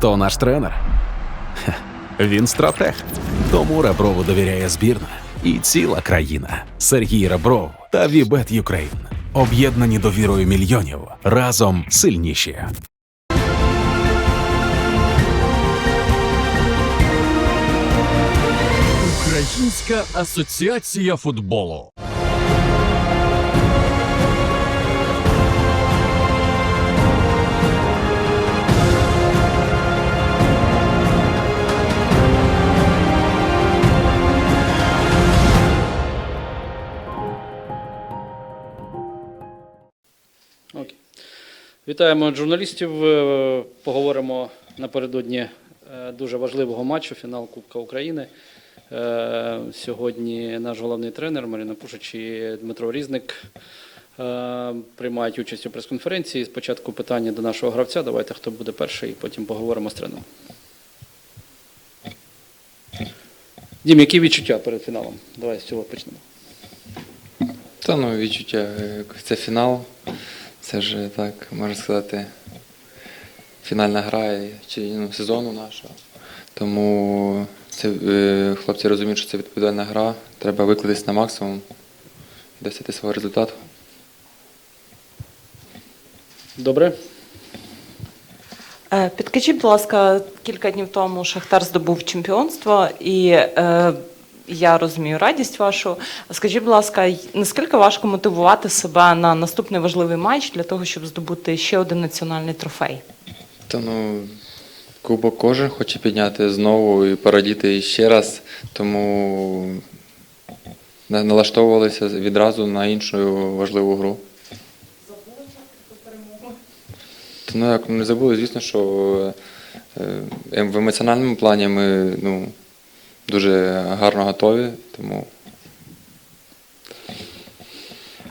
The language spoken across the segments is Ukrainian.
хто наш тренер? Він стратег. Тому Реброву довіряє збірна і ціла країна. Сергій Ребров та Вібет Юкрейн. Об'єднані довірою мільйонів. Разом сильніші. Українська асоціація футболу. Окей. Вітаємо журналістів. Е, Поговоримо напередодні е, дуже важливого матчу, фінал Кубка України. Е, Сьогодні наш головний тренер Марина Пушич і Дмитро Різник приймають участь у прес-конференції. Спочатку питання до нашого гравця. Давайте хто буде перший, і потім поговоримо з тренером. Дім, які відчуття перед фіналом? Давай з цього почнемо. Та ну відчуття, це фінал. Це ж так, можна сказати, фінальна гра і- чи ну, сезону нашого. Тому це, е, хлопці розуміють, що це відповідальна гра. Треба викладатись на максимум, досягти свого результату. Добре? Е, Підкажіть, будь ласка, кілька днів тому Шахтар здобув чемпіонство, і е, я розумію радість вашу. Скажіть, будь ласка, наскільки важко мотивувати себе на наступний важливий матч для того, щоб здобути ще один національний трофей? Та ну, кубок кожен хоче підняти знову і порадіти ще раз, тому налаштовувалися відразу на іншу важливу гру. Та, Ну, як не забули, звісно, що е, в емоціональному плані ми ну, дуже гарно готові, тому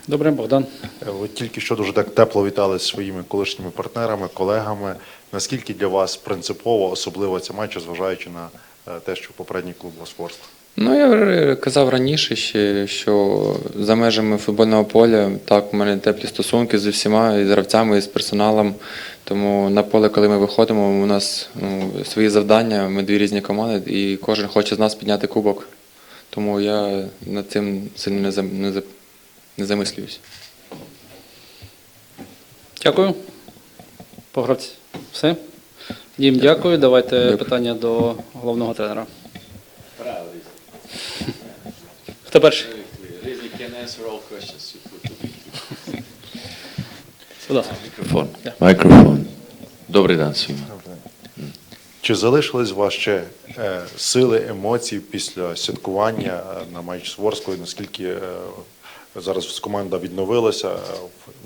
Добре, Богдан. Е, Ви тільки що дуже так тепло вітали зі своїми колишніми партнерами, колегами. Наскільки для вас принципово, особливо ця матча, зважаючи на е, те, що попередній клуб Босфорськ? Ну, я казав раніше ще, що за межами футбольного поля так, у мене теплі стосунки з всіма, і з гравцями, і з персоналом. Тому на поле, коли ми виходимо, у нас ну, свої завдання, ми дві різні команди, і кожен хоче з нас підняти кубок. Тому я над цим сильно не, не, за- не замислююсь. Дякую. Погравці. Все. Дім, дякую. Давайте Дякую. питання до головного тренера. Будь ласка. Microphone. Microphone. Добрий день всім. Чи залишились у вас ще е, сили, емоції після святкування е, на матч з Ворською? Наскільки е, зараз команда відновилася е,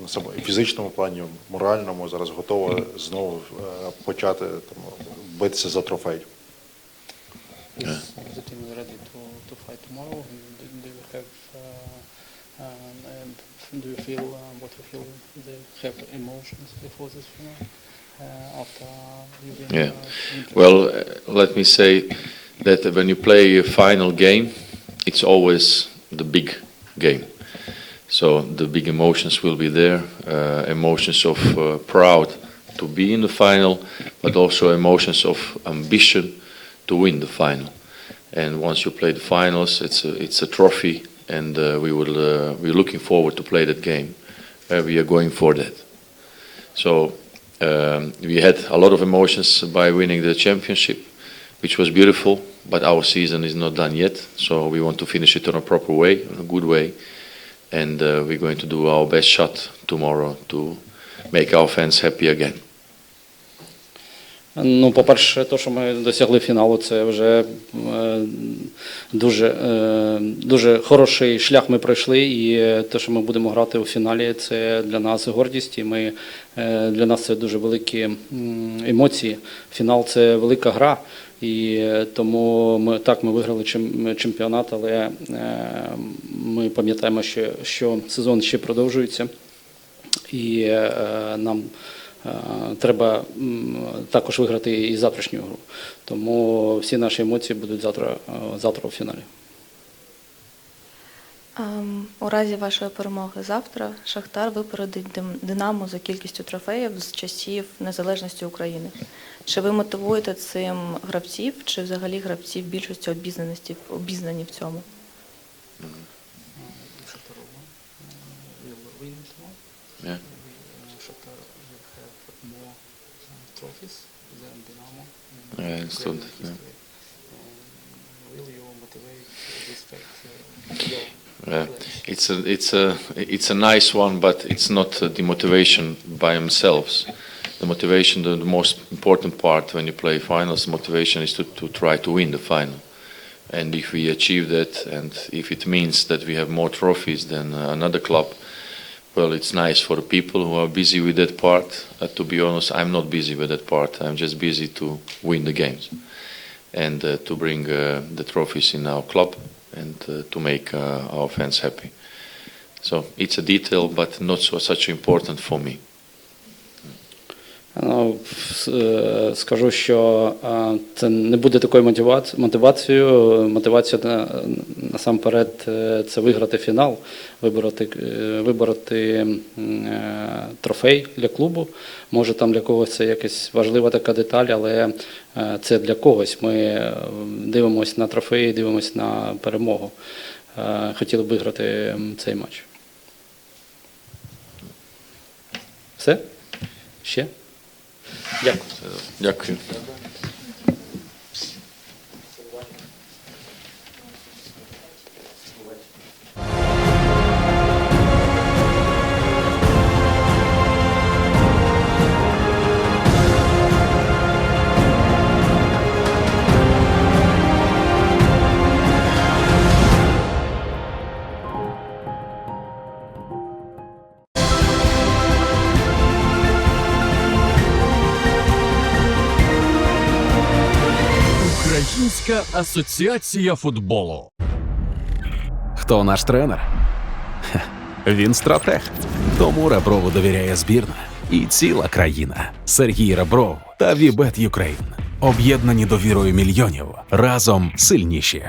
в на фізичному плані, в моральному, зараз готова знову е, почати там, битися за трофей? Is the team is ready to, to fight tomorrow? Do, do you have, uh, um, um, do you feel uh, what you feel? Do you have emotions before this final? Uh, after been Yeah. uh. Well, uh, let me say that when you play a final game, it's always the big game. So the big emotions will be there, uh, emotions of uh, proud to be in the final, but also emotions of ambition to win the final. And once you play the finals, it's a, it's a trophy, and uh, we will uh, we're looking forward to play that game. We are going for that. So um, we had a lot of emotions by winning the championship, which was beautiful. But our season is not done yet, so we want to finish it on a proper way, in a good way, and uh, we're going to do our best shot tomorrow to make our fans happy again. Ну, по-перше, те, що ми досягли фіналу, це вже е, дуже, е, дуже хороший шлях ми пройшли. І е, те, що ми будемо грати у фіналі, це для нас гордість. І ми, для нас це дуже великі емоції. Фінал це велика гра. І тому ми так ми виграли чемпіонат, але ми пам'ятаємо, що, що сезон ще продовжується і нам треба також виграти і завтрашню гру. Тому всі наші емоції будуть завтра, завтра у фіналі. Ем, У разі вашої перемоги завтра Шахтар випередить Динамо за кількістю трофеїв з часів незалежності України. Чи ви мотивуєте цим гравців, чи взагалі гравці в більшості обізнаності обізнані в цьому? Yeah. I understood. Yeah. Yeah. It's a it's a it's a nice one, but it's not uh, the motivation by themselves. The motivation, the, the most important part when you play finals, motivation is to, to try to win the final. And if we achieve that, and if it means that we have more trophies than uh, another club, well, it's nice for people who are busy with that part. Uh, to be honest, I'm not busy with that part. I'm just busy to win the games and uh, to bring uh, the trophies in our club and uh, to make uh, our fans happy. So it's a detail, but not so such important for me. Ну, е, скажу, що е, це не буде такою мотивацією. Мотивація насамперед е, це виграти фінал, вибороти, вибороти трофей для клубу. Може, там для когось це якась важлива така деталь, але це для когось. Ми дивимося на трофеї, дивимося на перемогу. Хотіли б виграти цей матч. Все? Ще? Дякую. Дякую. Українська асоціація футболу. Хто наш тренер? Він стратег. Тому Реброву довіряє збірна і ціла країна. Сергій Ребров та Вібет Юкрейн. Об'єднані довірою мільйонів. Разом сильніші.